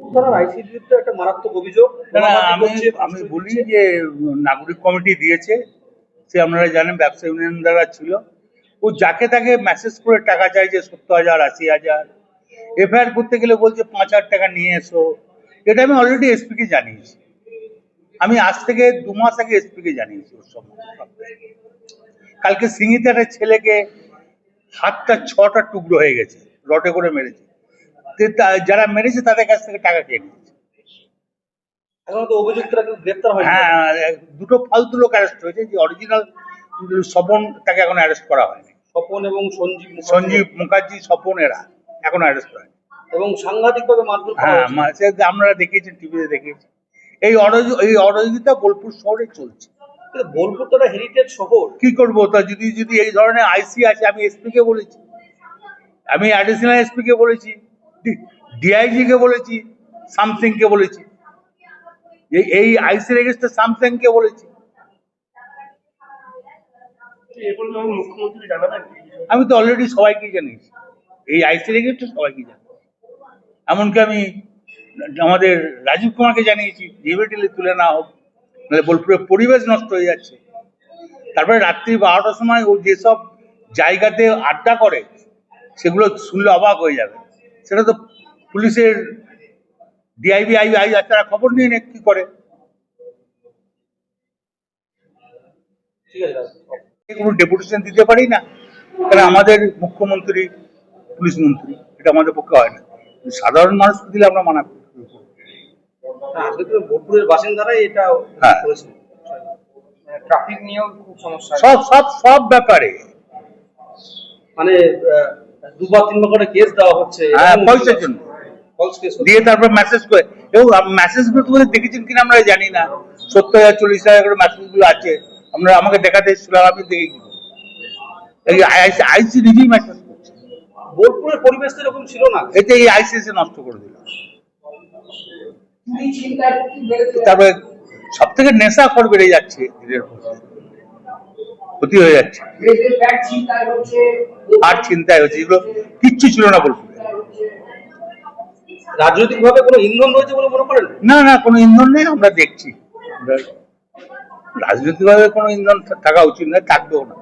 একটা মারাত্মক অভিযোগ আমি বলি যে নাগরিক কমিটি দিয়েছে সে আপনারা জানেন ব্যবসা ইউনিয়ন দ্বারা ছিল। ও যাকে তাকে মেসেজ করে টাকা চাইছে সত্তর হাজার আশি হাজার। এফআইআর করতে গেলে বলছে পাঁচ হাজার টাকা নিয়ে এসো। এটা আমি অলরেডি এসপিকে জানিয়েছি। আমি আজ থেকে দু মাস আগে এসপিকে জানিয়েছি ওর কালকে সিঙ্গিতে একটা ছেলেকে হাতটা ছটা টুকরো হয়ে গেছে রটে করে মেরেছে। যারা মেরেছে তাদের কাছ থেকে টাকা খেয়ে নিয়েছে। এখনও তো অভিযুক্তরা কেউ গ্রেপ্তার হ্যাঁ দুটো ফালতু লোক অ্যারেস্ট হয়েছে যে অরিজিনাল স্বপন তাকে এখন অ্যারেস্ট করা হয়নি। স্বপন এবং সঞ্জীব সঞ্জীব মুখার্জি স্বপন এরা এখন অ্যারেস্ট হয়নি। এবং সাংঘাতিকভাবে মারধর হ্যাঁ আপনারা দেখিয়েছেন টিভিতে দেখিয়েছি এই অরজ- এই অরজিতা বোলপুর শহরে চলছে। কিন্তু বোলপুর তো একটা হেরিটেজ শহর। কি করব? তা যদি যদি এই ধরনের আইসি আছে আমি এসপি কে বলেছি। আমি অ্যাডিশনাল এসপি কে বলেছি। ডিআইজি কে বলেছি সামথিং কে বলেছি। এই- এই আইসি রেজিস্টার সামথিং কে বলেছি? আমি তো অলরেডি সবাইকে জানিয়েছি। এই আইসি রেজিস্টার সবাইকে জানি এমনকি আমি আমাদের রাজীব কুমারকে জানিয়েছি ইমিডিয়েটলি তুলে না হোক নাহলে বোলপুরের পরিবেশ নষ্ট হয়ে যাচ্ছে। তারপরে রাত্রি বারোটার সময় ও যেসব জায়গাতে আড্ডা করে সেগুলো শুনলে অবাক হয়ে যাবে। সেটা তো পুলিশের ডিআইবি আই আই তারা খবর নিয়ে নে কি করে? কোনো ডেপুটেশন দিতে পারি না। কারণ আমাদের মুখ্যমন্ত্রী পুলিশ মন্ত্রী এটা আমাদের পক্ষে হয় না। সাধারণ মানুষকে দিলে আমরা মানা করি। বোলপুরের বাসিন্দারাই এটা হ্যাঁ। ট্রাফিক নিয়েও খুব সমস্যা। সব সব সব ব্যাপারে। মানে দুবার তিনবার করে কেস দেওয়া হচ্ছে। হ্যাঁ পয়সার জন্য। দিয়ে তারপর মেসেজ করে এবং মেসেজগুলো তোমাদের দেখেছেন কিনা আমরা জানি না। সত্তর হাজার চল্লিশ হাজার করে মেসেজগুলো আছে। আমরা আমাকে দেখাতে এসেছিলাম আমি দেখে কি আইসি নিজেই মেসেজ করছে। বোলপুরের পরিবেশ তো এরকম ছিল না। এতে এই আইসিএসে নষ্ট করে দিল। তারপরে সব থেকে নেশা খর বেড়ে যাচ্ছে। ক্ষতি হয়ে যাচ্ছে। আর চিন্তায় হচ্ছে এগুলো কিচ্ছু ছিল না বলতে রাজনৈতিক ভাবে কোনো ইন্ধন রয়েছে বলে মনে করেন? না না কোনো ইন্ধন নেই আমরা দেখছি। রাজনৈতিক রাজনৈতিকভাবে কোনো ইন্ধন থাকা উচিত নয় থাকবেও না।